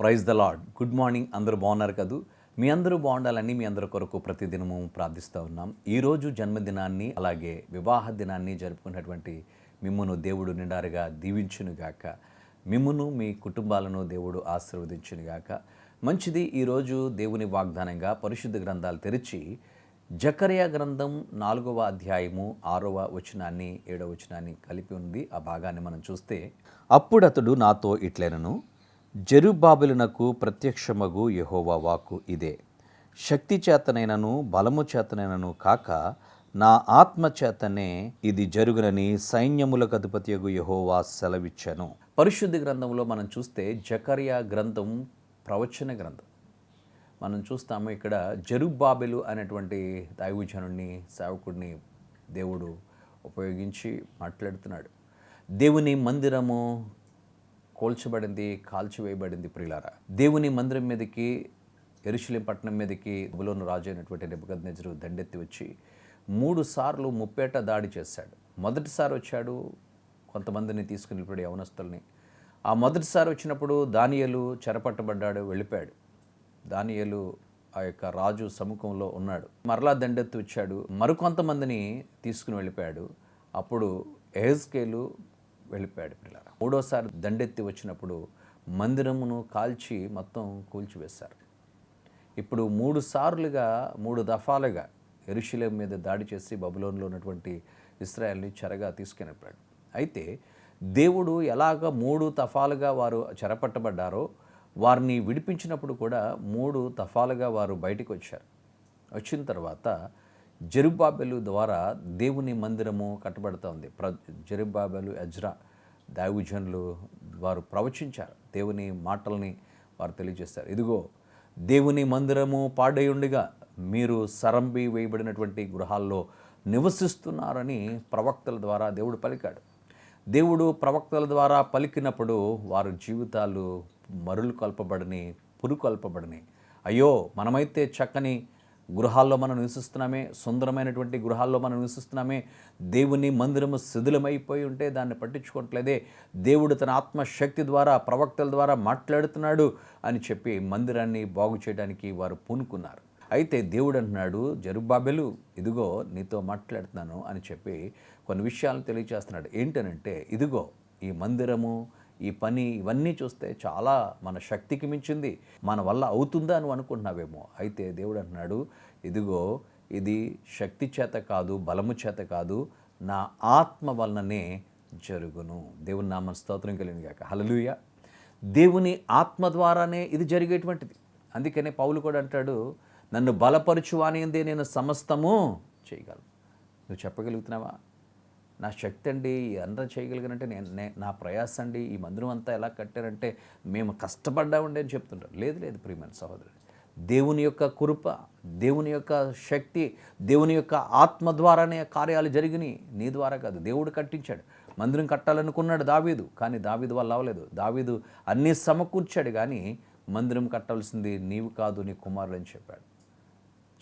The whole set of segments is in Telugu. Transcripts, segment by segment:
Praise the Lord good morning. అందరూ బాగున్నారు కదూ? మీ అందరూ బాగుండాలని మీ అందరి కొరకు ప్రతిదినము ప్రార్థిస్తూ ఉన్నాం. ఈరోజు జన్మదినాన్ని అలాగే వివాహ దినాన్ని జరుపుకున్నటువంటి మిమ్మును దేవుడు నిండారుగా దీవించునుగాక మిమ్మును మీ కుటుంబాలను దేవుడు ఆశీర్వదించునుగాక మంచిది ఈరోజు దేవుని వాగ్దానంగా పరిశుద్ధ గ్రంథాలు తెరిచి జకరియా గ్రంథం నాలుగవ అధ్యాయము ఆరవ వచనాన్ని ఏడవ వచనాన్ని కలిపి ఉంది. ఆ భాగాన్ని మనం చూస్తే అప్పుడతడు నాతో ఇట్లెనను జరుబాబులనకు ప్రత్యక్షమగు యెహోవా వాక్కు ఇదే. శక్తి చేతనైనను బలము చేతనైనను కాక నా ఆత్మ చేతనే ఇది జరుగునని సైన్యములకు అధిపతియగు యెహోవా సెలవిచ్చాను. పరిశుద్ధ గ్రంథంలో మనం చూస్తే జకరియా గ్రంథం ప్రవచన గ్రంథం. మనం చూస్తాము ఇక్కడ జరుబాబెలు అనేటువంటి దైవజనుడిని సేవకుడిని దేవుడు ఉపయోగించి మాట్లాడుతున్నాడు. దేవుని మందిరము కోల్చబడింది కాల్చివేయబడింది ప్రియులారా. దేవుని మందిరం మీదకి ఎరుశలేం పట్టణం మీదకి బులోను రాజు అయినటువంటి నెబుకద్నెజరు దండెత్తి వచ్చి మూడు సార్లు ముప్పేట దాడి చేశాడు. మొదటిసారి వచ్చాడు కొంతమందిని తీసుకుని వెళ్ళిపోయాడు యవనస్తుల్ని. ఆ మొదటిసారి వచ్చినప్పుడు దానియలు చెరపట్టబడ్డాడు వెళ్ళిపోయాడు. దానియలు ఆ యొక్క రాజు సముఖంలో ఉన్నాడు. మరలా దండెత్తి వచ్చాడు. మరికొంతమందిని తీసుకుని వెళ్ళిపోయాడు. అప్పుడు ఎహెజ్కేలు వెళ్ళిపోయాడు పిల్లల. మూడోసారి దండెత్తి వచ్చినప్పుడు మందిరమును కాల్చి మొత్తం కూల్చివేశారు. ఇప్పుడు మూడు సార్లుగా మూడు దఫాలుగా ఎరుషులేం మీద దాడి చేసి బబులోన్లో ఉన్నటువంటి ఇస్రాయల్ని చెరగా తీసుకెళ్ళిపోయాడు అయితే దేవుడు ఎలాగ మూడు తఫాలుగా వారు చెరపట్టబడ్డారో వారిని విడిపించినప్పుడు కూడా మూడు తఫాలుగా వారు బయటికి వచ్చారు. వచ్చిన తర్వాత జెరుబాబెలు ద్వారా దేవుని మందిరము కట్టబడుతూ ఉంది ప్ర జెరుబాబెలు అజ్రా దైవజనులు వారు ప్రవచించారు. దేవుని మాటల్ని వారు తెలియజేస్తారు. ఇదిగో దేవుని మందిరము పాడై మీరు సరంబి వేయబడినటువంటి గృహాల్లో నివసిస్తున్నారని ప్రవక్తల ద్వారా దేవుడు పలికాడు. దేవుడు ప్రవక్తల ద్వారా పలికినప్పుడు వారి జీవితాలు మరులు కల్పబడని పురుకొల్పబడని. అయ్యో మనమైతే చక్కని గృహాల్లో మనం నివసిస్తున్నామే సుందరమైనటువంటి గృహాల్లో మనం నివసిస్తున్నామే దేవుని మందిరము శిథిలమైపోయి ఉంటే దాన్ని పట్టించుకోవట్లేదే. దేవుడు తన ఆత్మశక్తి ద్వారా ప్రవక్తల ద్వారా మాట్లాడుతున్నాడు అని చెప్పి మందిరాన్ని బాగు చేయడానికి వారు పూనుకున్నారు. అయితే దేవుడు అంటున్నాడు జరుబాబెలు ఇదిగో నీతో మాట్లాడుతున్నాను అని చెప్పి కొన్ని విషయాలను తెలియజేస్తున్నాడు ఏంటనంటే ఇదిగో ఈ మందిరము ఈ పని ఇవన్నీ చూస్తే చాలా మన శక్తికి మించింది మన వల్ల అవుతుందా అని అనుకుంటున్నావేమో. అయితే దేవుడు అంటున్నాడు ఇదిగో ఇది శక్తి చేత కాదు బలము చేత కాదు నా ఆత్మ వలననే జరుగును. దేవుని నామ స్తోత్రం కలిగిన కాక హలలుయ దేవుని ఆత్మ ద్వారానే ఇది జరిగేటువంటిది. అందుకనే పౌలు కూడా అంటాడు నన్ను బలపరచు అనేదే నేను సమస్తము చేయగలను. నువ్వు చెప్పగలుగుతున్నావా? నా శక్తి అండి ఎంత చేయగలిగినంటే నేను నే- నా ప్రయాస అండి ఈ మందిరం అంతా ఎలా కట్టారంటే మేము కష్టపడ్డామండి అని చెప్తుంటారు. లేదు లేదు ప్రియమైన సహోదరుడు. దేవుని యొక్క కృప దేవుని యొక్క శక్తి దేవుని యొక్క ఆత్మ ద్వారానే కార్యాలు జరిగినాయి. నీ ద్వారా కాదు దేవుడు కట్టించాడు. మందిరం కట్టాలనుకున్నాడు దావీదు కానీ దావీదు వల్ల అవ్వలేదు. దావీదు అన్నీ సమకూర్చాడు కానీ మందిరం కట్టాల్సింది నీవు కాదు నీ కుమారుడు అని చెప్పాడు.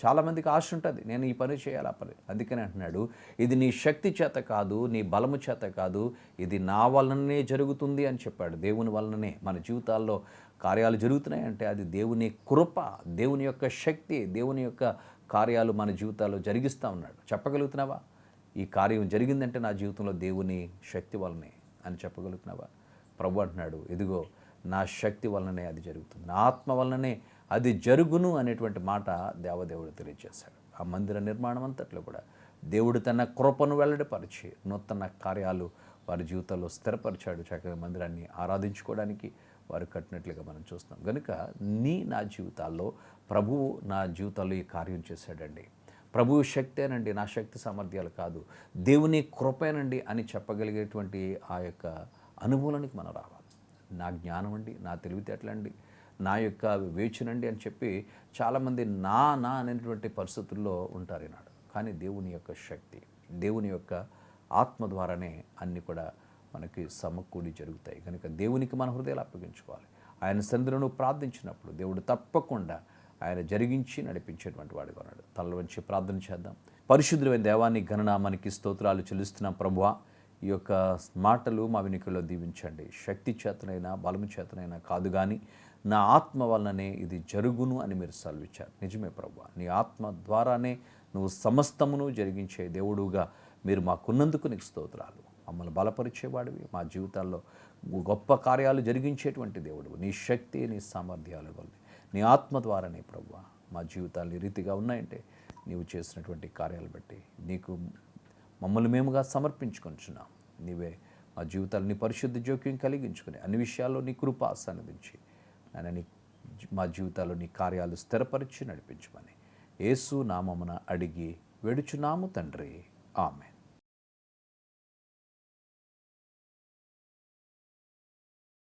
చాలామందికి ఆశ ఉంటుంది నేను ఈ పని చేయాలి ఆ పని. అందుకని అంటున్నాడు ఇది నీ శక్తి చేత కాదు నీ బలము చేత కాదు ఇది నా వలననే జరుగుతుంది అని చెప్పాడు. దేవుని వలననే మన జీవితాల్లో కార్యాలు జరుగుతున్నాయంటే అది దేవుని కృప దేవుని యొక్క శక్తి దేవుని యొక్క కార్యాలు మన జీవితాల్లో జరిగిస్తూ ఉన్నాడు. చెప్పగలుగుతున్నావా? ఈ కార్యం జరిగిందంటే నా జీవితంలో దేవుని శక్తి వలనే అని చెప్పగలుగుతున్నావా? ప్రభు అంటున్నాడు ఇదిగో నా శక్తి వలననే అది జరుగుతుంది. నా ఆత్మ వలననే అది జరుగును అనేటువంటి మాట దేవదేవుడు తెలియజేశాడు. ఆ మందిర నిర్మాణం అంతట్లో కూడా దేవుడు తన కృపను వెల్లడిపరిచి నూతన కార్యాలు వారి జీవితంలో స్థిరపరిచాడు. చక్కగా మందిరాన్ని ఆరాధించుకోవడానికి వారు కట్టినట్లుగా మనం చూస్తాం కనుక నీ నా జీవితాల్లో ప్రభువు నా జీవితాల్లో ఈ కార్యం చేశాడండి. ప్రభువు శక్తేనండి నా శక్తి సామర్థ్యాలు కాదు. దేవుని కృపేనండి అని చెప్పగలిగేటువంటి ఆ యొక్క అనుభవానికి మనం రావాలి. నా జ్ఞానం అండి నా తెలివితేటలండి నా యొక్క వేచునండి అని చెప్పి చాలామంది నా నా అనేటువంటి పరిస్థితుల్లో ఉంటారు ఈనాడు. కానీ దేవుని యొక్క శక్తి దేవుని యొక్క ఆత్మ ద్వారానే అన్నీ కూడా మనకి సమకూడి జరుగుతాయి. కనుక దేవునికి మన హృదయాలు అప్పగించుకోవాలి. ఆయన సందులను ప్రార్థించినప్పుడు దేవుడు తప్పకుండా ఆయన జరిగించి నడిపించేటువంటి వాడుగా ఉన్నాడు. తల వంచి ప్రార్థన చేద్దాం. పరిశుద్ధమైన దేవాన్ని ఘననామానికి స్తోత్రాలు చెల్లిస్తున్నాం ప్రభువా. ఈ యొక్క మాటలు మా వినికిలో దీవించండి. శక్తి చేతనైనా బలము చేతనైనా కాదు కానీ నా ఆత్మ వలననే ఇది జరుగును అని మీరు సెలవిచ్చారు. నిజమే ప్రభు నీ ఆత్మ ద్వారానే నువ్వు సమస్తమును జరిగించే దేవుడుగా మీరు మాకున్నందుకు నీకు స్తోత్రాలు. మమ్మల్ని బలపరిచేవాడివి మా జీవితాల్లో గొప్ప కార్యాలు జరిగించేటువంటి దేవుడు. నీ శక్తి నీ సామర్థ్యాలు వల్ల. నీ ఆత్మ ద్వారానే ప్రభు మా జీవితాలు ఈ రీతిగా ఉన్నాయంటే నీవు చేసినటువంటి కార్యాలు బట్టి నీకు మమ్మల్ని మేముగా సమర్పించుకొంచున్నాం. నీవే మా జీవితాలని పరిశుద్ధ జోక్యం కలిగించుకుని అన్ని విషయాల్లో నీ కృప సన్నదించి నాయన నీ మా జీవితాల్లో నీ కార్యాలు స్థిరపరిచి నడిపించమని యేసు నామమున అడిగి వెడుచున్నాము తండ్రి. ఆమె